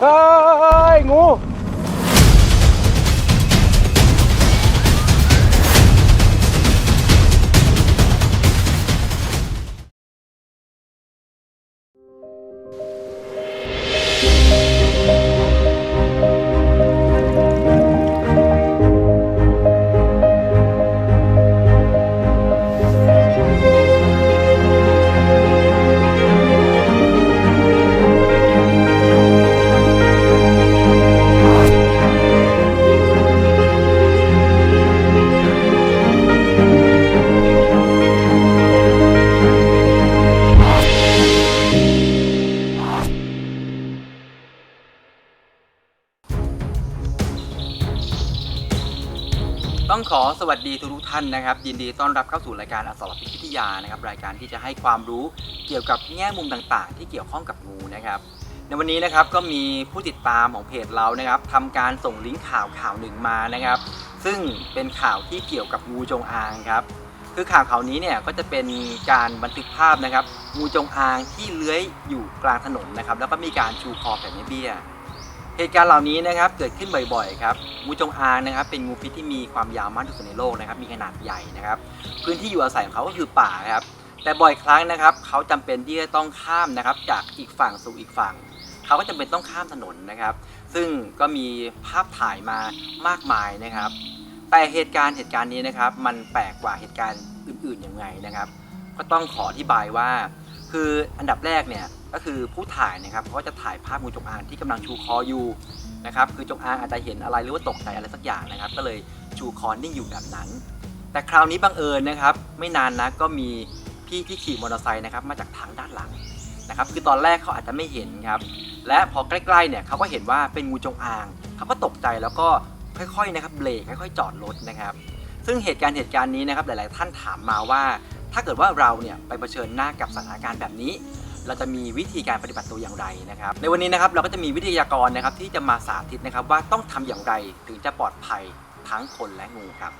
เฮ้ ขอสวัสดีทุกท่านนะครับ ยินดีต้อนรับเข้าสู่รายการอสรพิษวิทยานะครับรายการที่จะให้ความรู้เกี่ยวกับแง่มุมต่างๆ ที่เกี่ยวข้องกับงูนะครับ ในวันนี้นะครับก็มีผู้ติดตามของเพจเรานะครับทำการส่งลิงก์ข่าวข่าวหนึ่งมานะครับ ซึ่งเป็นข่าวที่เกี่ยวกับงูจงอางครับคือข่าวข่าวนี้เนี่ยก็จะเป็นการบันทึกภาพนะครับงูจงอางที่เลื้อยอยู่กลางถนนนะครับแล้วก็มีการชูคอแบบไม่เบี้ย เหตุการณ์เหล่านี้นะครับเกิดขึ้นบ่อยๆครับงูจงอางนะครับเป็นงูพิษที่มีความยาวมากที่สุดในโลกนะครับมีขนาดใหญ่นะครับ พื้นที่อยู่อาศัยของเขาก็คือป่าครับแต่บ่อยครั้งนะครับเขาจำเป็นที่จะต้องข้ามนะครับจากอีกฝั่งสู่อีกฝั่ง เขาก็จำเป็นต้องข้ามถนนนะครับ ซึ่งก็มีภาพถ่ายมามากมายนะครับ แต่เหตุการณ์เหตุการณ์นี้นะครับ มันแปลกกว่าเหตุการณ์อื่นๆยังไงนะครับ ก็ต้องขออธิบายว่า คืออันดับแรกเนี่ย ก็คือผู้ถ่ายนะครับเขาก็จะถ่ายภาพงูจงอางที่กำลังชูคออยู่นะครับคือจงอางอาจจะเห็นอะไรหรือว่าตกใจอะไรสักอย่างนะครับ ก็เลยชูคอนิ่งอยู่แบบนั้น แต่คราวนี้บังเอิญนะครับ ไม่นานนะก็มีพี่ที่ขี่มอเตอร์ไซค์นะครับมาจากทางด้านหลังนะครับ คือตอนแรกเขาอาจจะไม่เห็นครับและพอใกล้ๆเนี่ยเขาก็เห็นว่าเป็นงูจงอางเขาก็ตกใจแล้วก็ค่อยๆนะครับเบรกค่อยๆ จอดรถนะครับ ซึ่งเหตุการณ์เหตุการณ์นี้นะครับหลาย ๆ ท่านถามมาว่า ถ้าเกิดว่าเราเนี่ยไปเผชิญหน้ากับสถานการณ์แบบนี้ เราจะมีวิธีการปฏิบัติตัวอย่างไรนะครับ ในวันนี้นะครับเราก็จะมีวิทยากรนะครับที่จะมาสาธิตนะครับว่าต้องทำอย่างไรถึงจะปลอดภัยทั้งคนและงูครับ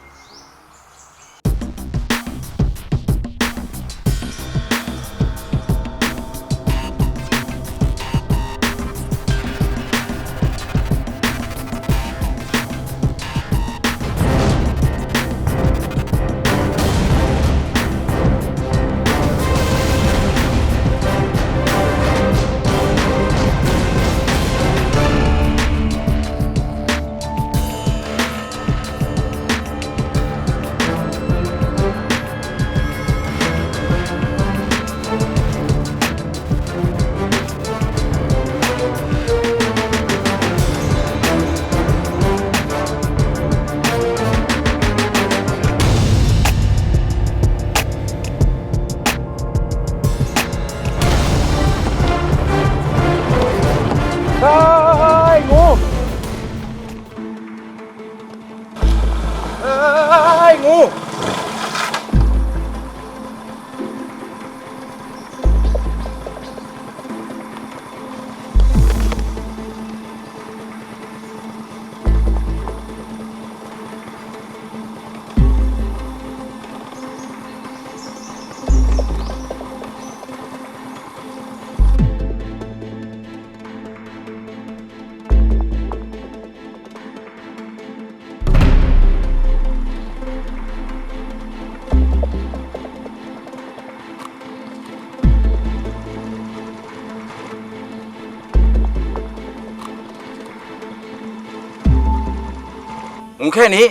งูแค่นี้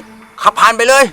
ขับผ่านไปเลย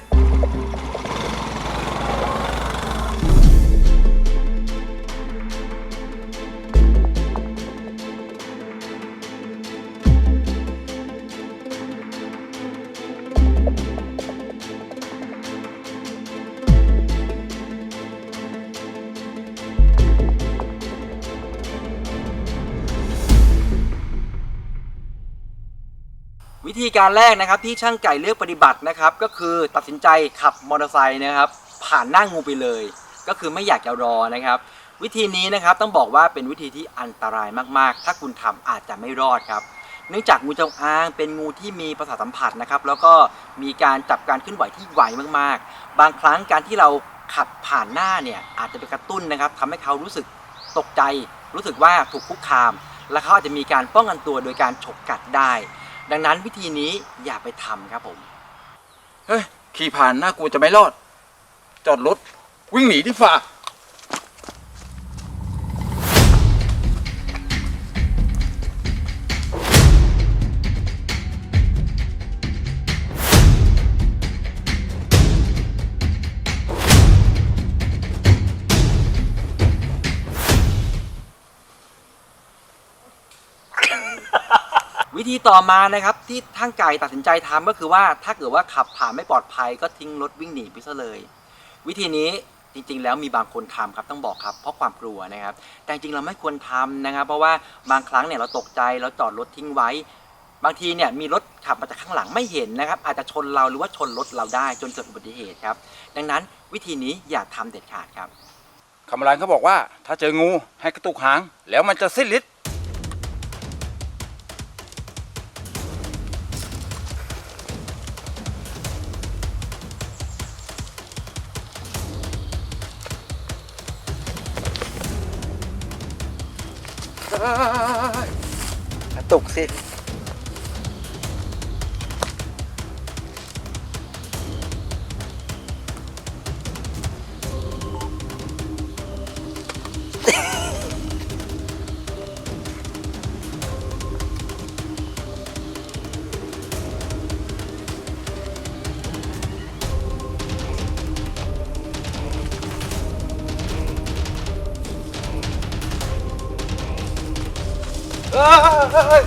ธีการแรกนะครับที่ช่างไก่เลือกปฏิบัตินะครับ ก็คือตัดสินใจขับมอเตอร์ไซค์นะครับ ผ่านหน้างูไปเลย ก็คือไม่อยากจะรอนะครับ วิธีนี้นะครับต้องบอกว่าเป็นวิธีที่อันตรายมากๆ ถ้าคุณทำอาจจะไม่รอดครับเนื่องจากงูจงอางเป็นงูที่มีประสาทสัมผัสนะครับ แล้วก็มีการจับการเคลื่อนไหวที่ไวมากๆ บางครั้งการที่เราขับผ่านหน้าเนี่ยอาจจะไปกระตุ้นนะครับทำให้เขารู้สึกตกใจ รู้สึกว่าถูกคุกคาม และเขาอาจจะมีการป้องกันตัวโดยการฉกกัดได้ ดังนั้นวิธีนี้อย่าไปทำครับผม เฮ้ย ขี่ผ่านหน้ากูจะไม่รอด จอดรถวิ่งหนีดีฝ่า ธีต่อมานะครับที่ท่างไก่ตัดสินใจทำก็คือว่าถ้าเกิดว่าขับผ่านไม่ปลอดภัยก็ทิ้งรถวิ่งหนีไปซะเลย วิธีนี้จริงๆ แล้วมีบางคนทำครับต้องบอกครับเพราะความกลัวนะครับ แต่จริงเราไม่ควรทำนะครับ เพราะว่าบางครั้งเนี่ยเราตกใจเราจอดรถทิ้งไว้ บางทีเนี่ยมีรถขับมาจากข้างหลังไม่เห็นนะครับ อาจจะชนเราหรือว่าชนรถเราได้จนเกิดอุบัติเหตุครับ ดังนั้นวิธีนี้อย่าทำเด็ดขาดครับคำรานเขาบอกว่า ถ้าเจองูให้กระตุกหางแล้วมันจะสิ้นฤทธิ์ กระตุกสิ ย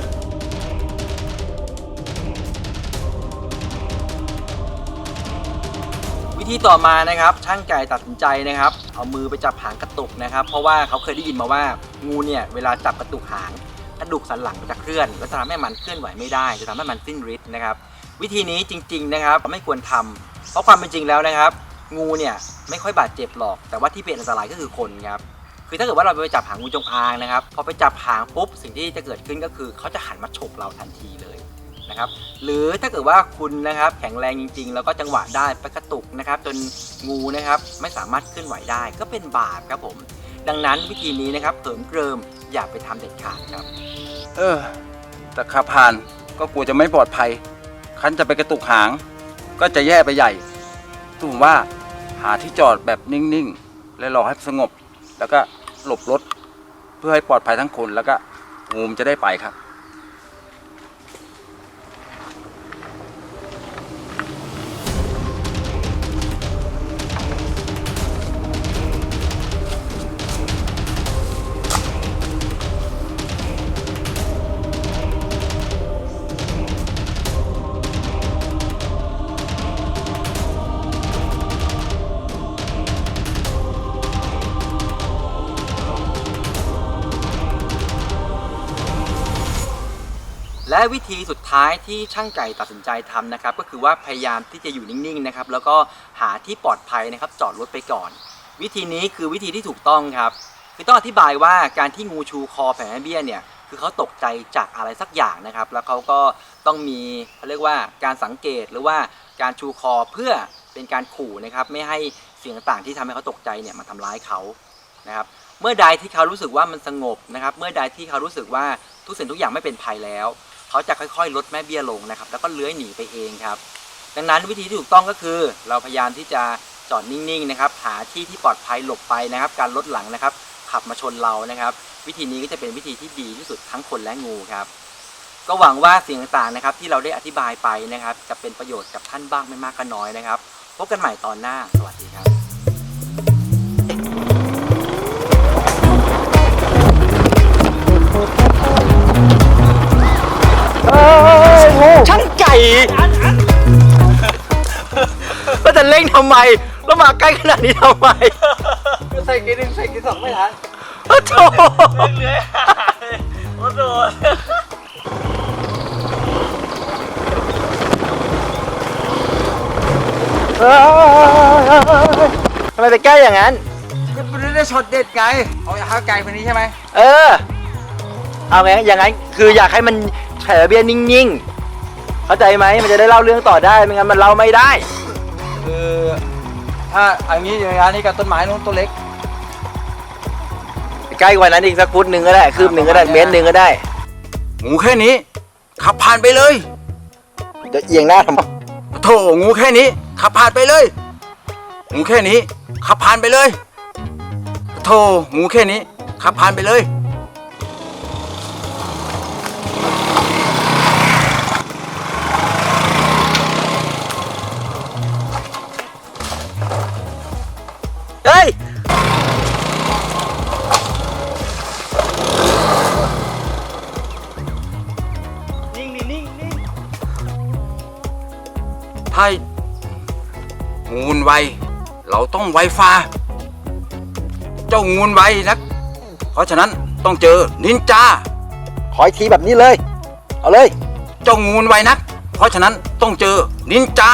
วิธีต่อมานะครับ ช่างไก่ตัดสินใจนะครับ เอามือไปจับหางกระตุกนะครับ เพราะว่าเขาเคยได้ยินมาว่างูเนี่ยเวลาจับกระตุกหางกระดูกสันหลังจะเคลื่อน แล้วจะทำให้มันเคลื่อนไหวไม่ได้ จะทำให้มันสิ้นฤทธิ์นะครับ วิธีนี้จริง ๆนะครับไม่ควรทำเพราะความเป็นจริงแล้วนะครับ งูเนี่ยไม่ค่อยบาดเจ็บหรอก แต่ว่าที่เป็นอันตรายก็คือคนครับ คือถ้าเกิดว่าเราไปจับหางงูจงอางนะครับพอไปจับหางปุ๊บสิ่งที่จะเกิดขึ้นก็คือเขาจะหันมาฉกเราทันทีเลยนะครับหรือถ้าเกิดว่าคุณนะครับแข็งแรงจริง ๆ แล้วก็จังหวะได้ไปกระตุกนะครับจนงูนะครับไม่สามารถเคลื่อนไหวได้ก็เป็นบาปครับผม ดังนั้นวิธีนี้นะครับเผิมเกริมอย่าไปทำเด็ดขาดครับ เออแต่ขับผ่านก็กลัวจะไม่ปลอดภัย คันจะไปกระตุกหาง ก็จะแย่ไปใหญ่ตุ่มว่าหาที่จอดแบบนิ่งๆ และรอให้สงบ แล้วก็ หลบรถ เพื่อให้ปลอดภัยทั้งคนแล้วก็งูมจะได้ไปครับ และวิธีสุดท้ายที่ช่างไก่ตัดสินใจทำนะครับ ก็คือว่าพยายามที่จะอยู่นิ่งๆนะครับแล้วก็หาที่ปลอดภัยนะครับจอดรถไปก่อน วิธีนี้คือวิธีที่ถูกต้องครับคือต้องอธิบายว่าการที่งูชูคอแผ่แม่เบี้ยเนี่ยคือเขาตกใจจากอะไรสักอย่างนะครับ แล้วเขาก็ต้องมีเขาเรียกว่าการสังเกตหรือว่าการชูคอเพื่อเป็นการขู่นะครับ ไม่ให้สิ่งต่างๆที่ทำให้เขาตกใจเนี่ยมาทำร้ายเขานะครับ เมื่อใดที่เขารู้สึกว่ามันสงบนะครับ เมื่อใดที่เขารู้สึกว่าทุกสิ่งทุกอย่างไม่เป็นภัยแล้ว เขาจะค่อยๆ ลดแม่เบี้ยลงนะครับ แล้วก็เลื้อยหนีไปเองครับ ดังนั้นวิธีที่ถูกต้องก็คือ เราพยายามที่จะจอดนิ่งๆนะครับ หาที่ที่ปลอดภัยหลบไปนะครับ การลดหลังนะครับ ขับมาชนเรานะครับ วิธีนี้ก็จะเป็นวิธีที่ดีที่สุดทั้งคนและงูครับ ก็หวังว่าสิ่งต่างๆนะครับ ที่เราได้อธิบายไปนะครับ จะเป็นประโยชน์กับท่านบ้างไม่มากก็น้อยนะครับพบกันใหม่ตอนหน้า สวัสดีครับ ช่างไก่ก็จะเร่งทำไม แล้วมาใกล้ขนาดนี้ทำไม ใส่กีหนึ่งใส่กีสองไม่ทันโอ้โถเอ้ยทำไมไปใกล้อย่างนั้นก็ไม่ได้ช็อตเด็ดไงเอาอย่าเข้าไกลคนนี้ใช่ไหม เออ เอาไง อย่างนั้น คืออยากให้มัน แฉเบี้ยนิ่งๆ เข้าใจไหมมันจะได้เล่าเรื่องต่อได้ไม่งั้นมันเล่าไม่ได้ คือถ้าอันนี้อย่างนี้กับต้นไม้นู้นต้นเล็ก ใกล้กว่านั้นอีกสักฟุตหนึ่งก็ได้คืบหนึ่งก็ได้เมตรหนึ่งก็ได้ งูแค่นี้ ขับผ่านไปเลยจะเอียงหน้าทำไมโถงูแค่นี้ ขับผ่านไปเลย งูแค่นี้ ขับผ่านไปเลยโถงูแค่นี้ ขับผ่านไปเลย ถ้างูมันไว เราต้องไวฟ้า เจ้างูมันไวนักเพราะฉะนั้นต้องเจอนินจา ขออีกทีแบบนี้เลย เอาเลย เจ้างูมันไวนัก เพราะฉะนั้นต้องเจอนินจา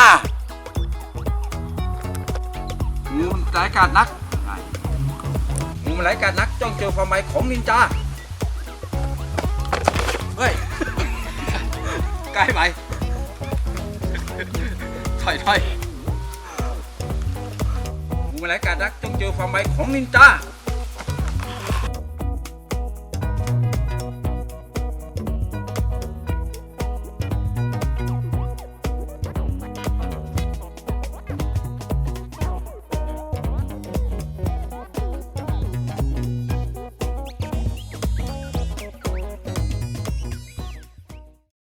งูมันร้ายกาจนัก งูมันร้ายกาจนักต้องเจอความไวของนินจา เฮ้ย ใกล้ไป ถอยถอยงูมันร้ายกาจนักต้องเจอความไวของนินจา